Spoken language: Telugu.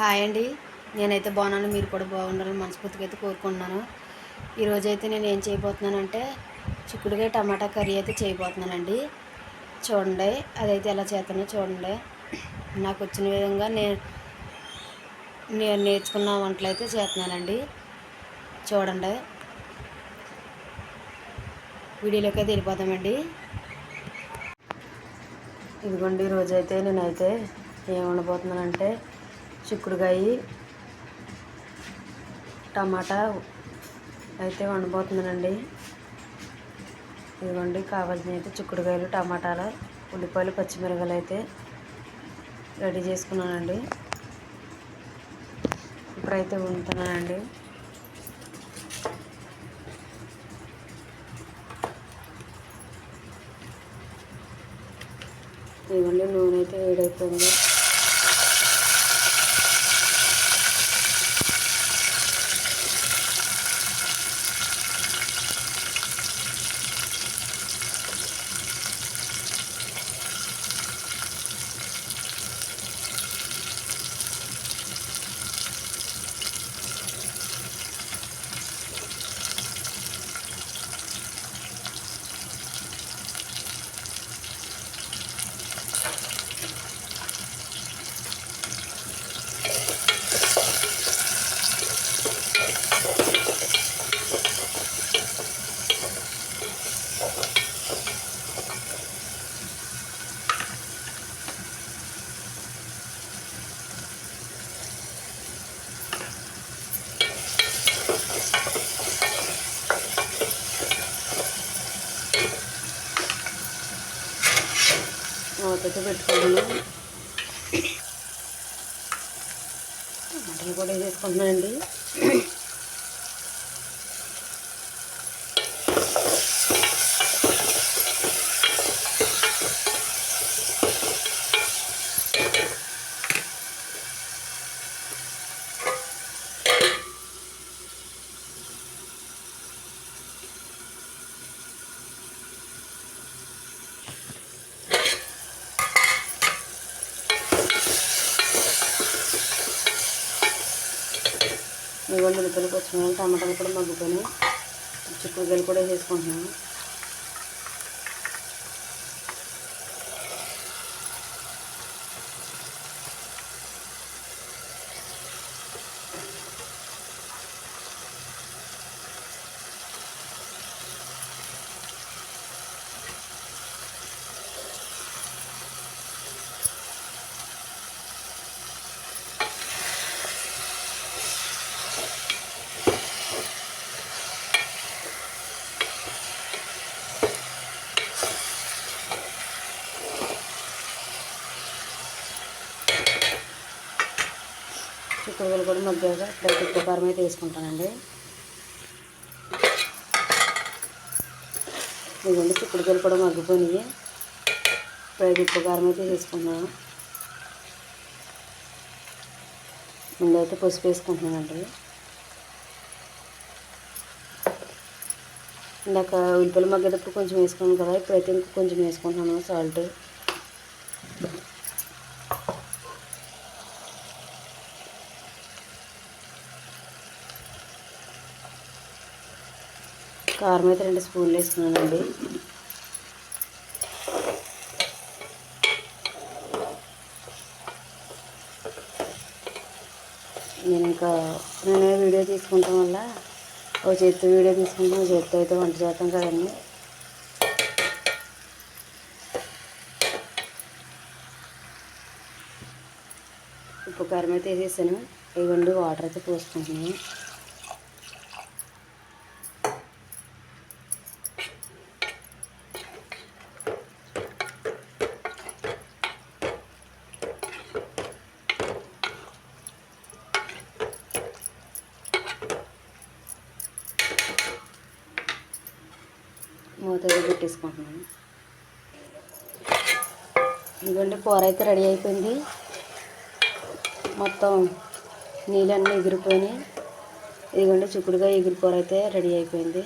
హాయ్ అండి. నేనైతే బాగున్నాను. మీరు కూడా బాగుండాలని మనస్ఫూర్తిగా అయితే కోరుకుంటున్నాను. ఈరోజైతే నేను ఏం చేయబోతున్నానంటే చిక్కుడుకాయ టమాటా కర్రీ అయితే చేయబోతున్నానండి. చూడండి అదైతే ఎలా చేస్తానో చూడండి. నాకు వచ్చిన విధంగా నేను నేను నేర్చుకున్న వంటలు అయితే చేస్తున్నానండి. చూడండి. వీడియోలోకి అయితే వెళ్ళిపోతామండి ఇదిగోండి ఈరోజైతే నేనైతే ఏం వండబోతున్నానంటే చిక్కుడుకాయ టమాటా అయితే వండబోతున్నానండి ఇదిగోండి కావాల్సినవి అయితే చిక్కుడుకాయలు టమాటాలు ఉల్లిపాయలు పచ్చిమిరపకాయలు అయితే రెడీ చేసుకున్నానండి. ఇప్పుడైతే వండుతున్నానండి. ఇదిగోండి నూనె అయితే వేడైపోయింది. మూతతో పెట్టుకున్నాను. టమాటాలు కూడా వేసేసుకుంటున్నానండి ఇవ్వండి ఉల్లిపాయలు పచ్చిమిరపకాయలు టమాటాలు కూడా మగ్గుకొని చిక్కుడుకాయలు కూడా వేసుకుంటున్నాను. చిక్కుడుగలు కూడా మగ్గాక ఇప్పుడైతే ఉప్పు కారం అయితే వేసుకుంటానండి. ఇదిగోండి చిక్కుడుగలు కూడా మగ్గిపోయినాయి. ఇప్పుడైతే ఉప్పు కారం అయితే వేసుకున్నాను ముందైతే పసుపు వేసుకుంటున్నానండి. ఇందాక ఉల్లిపాయలు మగ్గేటప్పుడు కొంచెం వేసుకున్నాను కదా ఇప్పుడైతే ఇంకా కొంచెం వేసుకుంటున్నాను సాల్ట్. కారం అయితే రెండు స్పూన్లు వేసుకున్నానండి. నేను ఇంకా నేనే వీడియో తీసుకుంటాం వల్ల ఒక చేతితో వీడియో తీసుకుంటాం ఒక చేతితో అయితే వంట చేస్తాం కదండి. ఉప్పు కారం అయితే వేసేసాను. ఇవ్వండి వాటర్ అయితే పోసుకుంటున్నాను. మూత పెట్టేసుకుంటున్నాను. ఇదిగోండి కూర అయితే రెడీ అయిపోయింది. మొత్తం నీళ్ళన్నీ ఎగిరిపోయినాయి. ఇదిగోండి చిక్కుడుగా ఎగిరి కూర అయితే రెడీ అయిపోయింది.